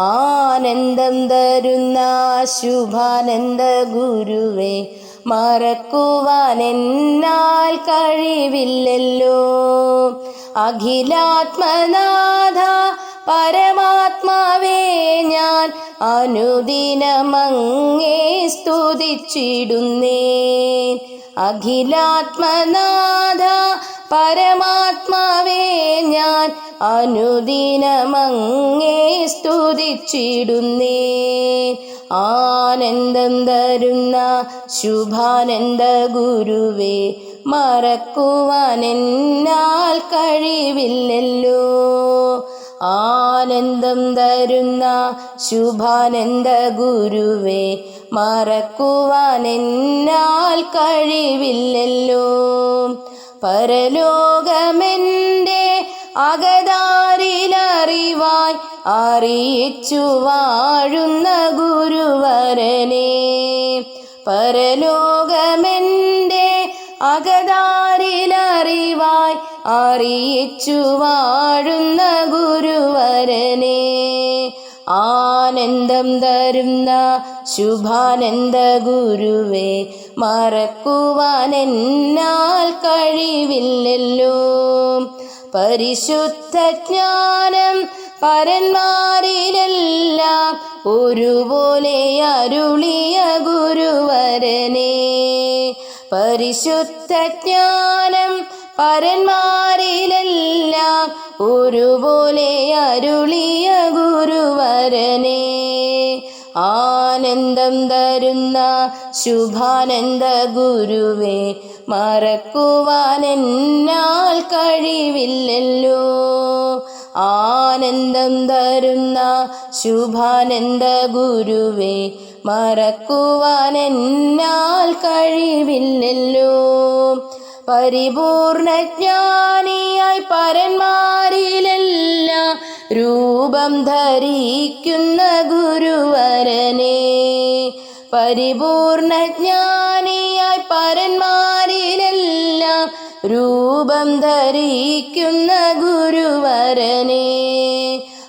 ആനന്ദം തരുന്ന ശുഭാനന്ദ ഗുരുവേ മറക്കുവാൻ എന്നാൽ കഴിവില്ലല്ലോ. അഖിലാത്മനാഥ പരമാത്മാവേ ഞാൻ അനുദിനമങ്ങേ സ്തുതിച്ചിടുന്നേ അഖിലാത്മനാഥ പരമാത്മാവേ ഞാൻ അനുദിനമങ്ങേ സ്തുതിച്ചിടുന്നേ ആനന്ദം തരുന്ന ശുഭാനന്ദ ഗുരുവേ മറക്കുവാൻ എന്നാൽ കഴിവില്ലല്ലോ. ആനന്ദം തരുന്ന ശുഭാനന്ദ ഗുരുവേ മറക്കുവാൻ എന്നാൽ കഴിവില്ലല്ലോ. പരലോകമെന്റെ അകതാരിലറിവാൻ അറിയിച്ചു വാഴുന്ന ഗുരുവരനെ പരലോകമെന്റെ അകതാരിലറിവാൻ അറിയിച്ചു വാഴുന്ന ഗുരുവരനെ. ആനന്ദം തരുന്ന ശുഭാനന്ദ ഗുരുവേ മറക്കുവാൻ എന്നാൽ കഴിവില്ലല്ലോ. പരിശുദ്ധ ജ്ഞാനം പരന്മാരിലെല്ലാം ഒരുപോലെ അരുളിയ ഗുരുവരനെ. പരിശുദ്ധ ജ്ഞാനം പരന്മാരിലെല്ലാം ഒരുപോലെ അരുളിയ ഗുരുവരനെ. ആനന്ദം തരുന്ന ശുഭാനന്ദ ഗുരുവേ മറക്കുവാൻ എന്നാൽ കഴിവില്ലല്ലോ. ആനന്ദം തരുന്ന ശുഭാനന്ദ ഗുരുവേ മറക്കുവാൻ എന്നാൽ കഴിവില്ലല്ലോ. പരിപൂർണജ്ഞാനിയായി പരന്മാരിലെല്ലാം രൂപം ധരിക്കുന്ന ഗുരുവരനെ. പരിപൂർണജ്ഞാനിയായി പരന്മാരിലെല്ലാം രൂപം ധരിക്കുന്ന ഗുരുവരനെ.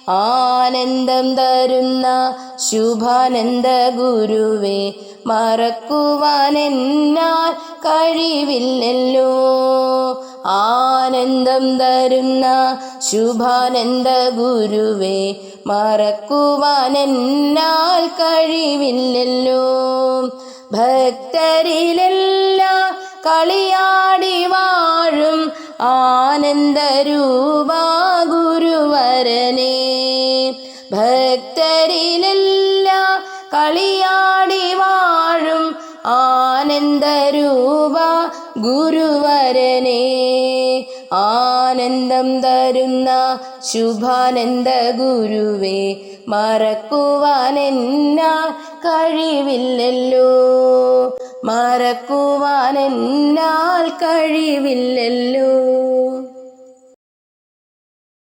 ആനന്ദം തരുന്ന ശുഭാനന്ദ ഗുരുവേ മറക്കുവാൻ എന്നാൽ കഴിവില്ലല്ലോ. ആനന്ദം തരുന്ന ശുഭാനന്ദ ഗുരുവേ മറക്കുവാൻ എന്നാൽ കഴിവില്ലല്ലോ. ഭക്തരിലല്ല കളിയാടി വാഴും ആനന്ദരൂപാ ഗുരുവരനെ. ഭക്തരിലല്ല കളിയാടി വാഴും ആനന്ദരൂപ ഗുരുവരനെ. ആനന്ദം തരുന്ന ശുഭാനന്ദ ഗുരുവേ മറക്കുവാൻ എന്നാൽ കഴിവില്ലല്ലോ. മറക്കുവാൻ എന്നാൽ കഴിവില്ലല്ലോ.